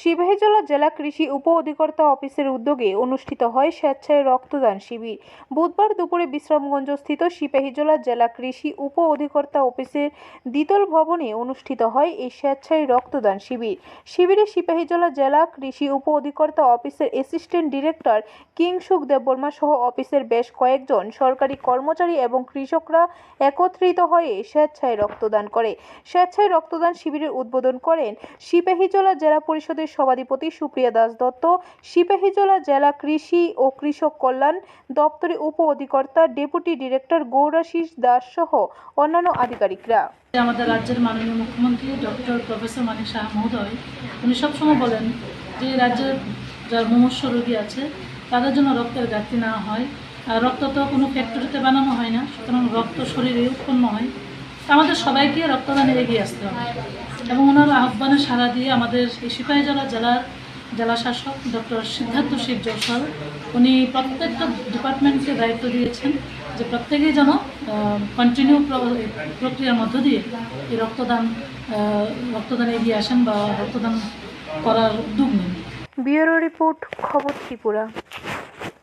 সিপাহীজলা জেলা কৃষি উপ অধিকর্তা অফিসের উদ্যোগে অনুষ্ঠিত হয় স্বেচ্ছায় রক্তদান শিবির। বুধবার দুপুরে বিশ্রামগঞ্জ স্থিত সিপাহীজলা জেলা কৃষি উপ অধিকর্তা অফিসের দ্বিতল ভবনে অনুষ্ঠিত হয় এই স্বেচ্ছায় রক্তদান শিবির। শিবিরে সিপাহীজলা জেলা কৃষি উপ অধিকর্তা অফিসের অ্যাসিস্ট্যান্ট ডিরেক্টর কিংসুক দেববর্মা সহ অফিসের বেশ কয়েকজন সরকারি কর্মচারী এবং কৃষকরা একত্রিত হয়ে স্বেচ্ছায় রক্তদান করে। স্বেচ্ছায় রক্তদান শিবিরের উদ্বোধন করেন সিপাহীজলা জেলা পরিষদের সভাধিপতি সুপ্রিয়া দাস দত্ত, সিপাহীজলা জেলা কৃষি ও কৃষক কল্যাণ দপ্তরের উপ অধিকর্তা ডেপুটি ডিরেক্টর গৌরাশিস দাস সহ অন্যান্য আধিকারিকরা। আমাদের রাজ্যের মাননীয় মুখ্যমন্ত্রী ডক্টর প্রফেসর মানিক শাহ মহোদয়, উনি সবসময় বলেন যে রাজ্যের যার মুমূর্ষ রোগী আছে, তাদের জন্য রক্তের ঘাটতি না হয়। আর রক্ত তো কোনো ফ্যাক্টরিতে বানানো হয় না, সুতরাং রক্ত শরীরে উৎপন্ন হয়। আমাদের সবাইকে রক্তদানে এগিয়ে আসতে হবে। এবং ওনার আহ্বানে সাড়া দিয়ে আমাদের সিপাহীজলা জেলার জেলা শাসক ডক্টর সিদ্ধার্থ শিব জয়সওয়াল, উনি প্রত্যেকটা ডিপার্টমেন্টকে দায়িত্ব দিয়েছেন যে প্রত্যেকেই যেন কন্টিনিউ প্রক্রিয়ার মধ্য দিয়ে এই রক্তদান রক্তদানে এগিয়ে আসেন বা রক্তদান করার উদ্যোগ নেন। ব্যুরো রিপোর্ট, খবর ত্রিপুরা।